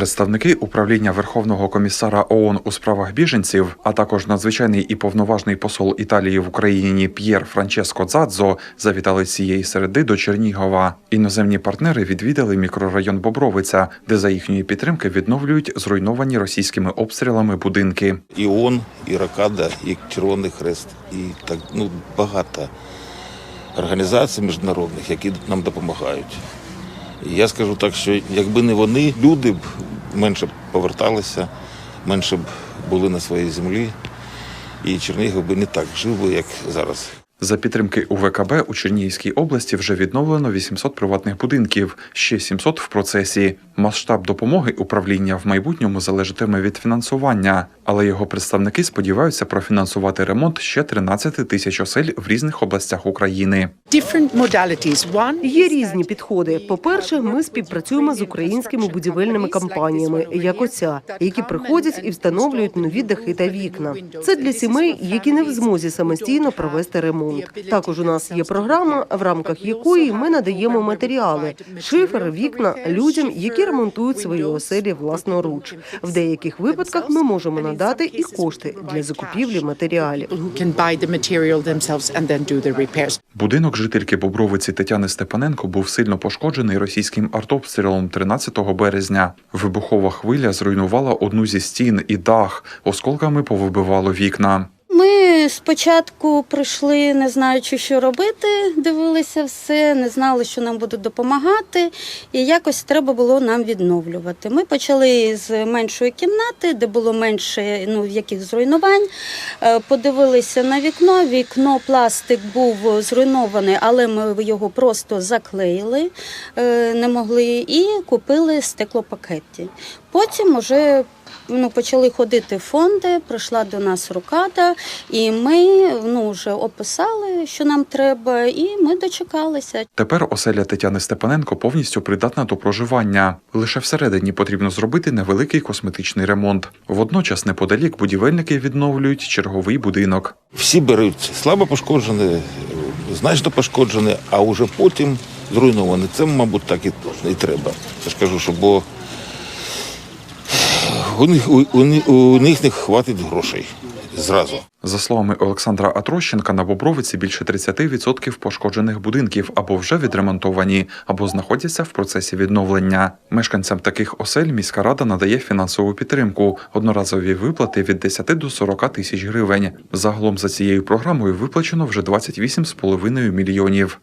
Представники управління Верховного комісара ООН у справах біженців, а також надзвичайний і повноважний посол Італії в Україні П'єр Франческо Дзадзо завітали цієї середи до Чернігова. Іноземні партнери відвідали мікрорайон Бобровиця, де за їхньої підтримки відновлюють зруйновані російськими обстрілами будинки. І ООН, і Ракада, і Червоний Хрест, і так ну багато організацій міжнародних, які нам допомагають. Я скажу так, що якби не вони, люди б менше б поверталися, менше б були на своїй землі, і Чернігів би не так жив би, як зараз. За підтримки УВКБ у Чернігівській області вже відновлено 800 приватних будинків, ще 700 в процесі. Масштаб допомоги управління в майбутньому залежатиме від фінансування, але його представники сподіваються профінансувати ремонт ще 13 тисяч осель в різних областях України. different modalities. Є різні підходи. По-перше, ми співпрацюємо з українськими будівельними компаніями, як оця, які приходять і встановлюють нові дахи та вікна. Це для сімей, які не в змозі самостійно провести ремонт. Також у нас є програма, в рамках якої ми надаємо матеріали, шифер, вікна людям, які ремонтують свої оселі власноруч. В деяких випадках ми можемо надати і кошти для закупівлі матеріалів. Будинок жительки Бобровиці Тетяни Степаненко був сильно пошкоджений російським артобстрілом 13 березня. Вибухова хвиля зруйнувала одну зі стін і дах, осколками повибивало вікна. Ми спочатку прийшли, не знаючи, що робити, дивилися все, не знали, що нам будуть допомагати, і якось треба було нам відновлювати. Ми почали з меншої кімнати, де було менше ну, яких зруйнувань. Е, Подивилися на вікно. Вікно, пластик був зруйнований, але ми його просто заклеїли, е, не могли, і купили стеклопакеті. Потім вже ну, почали ходити фонди, прийшла до нас рукада, і ми ну, вже описали, що нам треба, і ми дочекалися. Тепер оселя Тетяни Степаненко повністю придатна до проживання. Лише всередині потрібно зробити невеликий косметичний ремонт. Водночас, неподалік будівельники відновлюють черговий будинок. Всі беруть слабо пошкоджене, значно пошкоджене, а вже потім зруйноване. Це, мабуть, так і, і треба. Я ж кажу, що бо у них, у, у, у них не хватить грошей зразу. За словами Олександра Атрощенка, на Бобровиці більше 30% пошкоджених будинків або вже відремонтовані, або знаходяться в процесі відновлення. Мешканцям таких осель міська рада надає фінансову підтримку, одноразові виплати від 10 до 40 тисяч гривень. Загалом за цією програмою виплачено вже 28,5 мільйонів.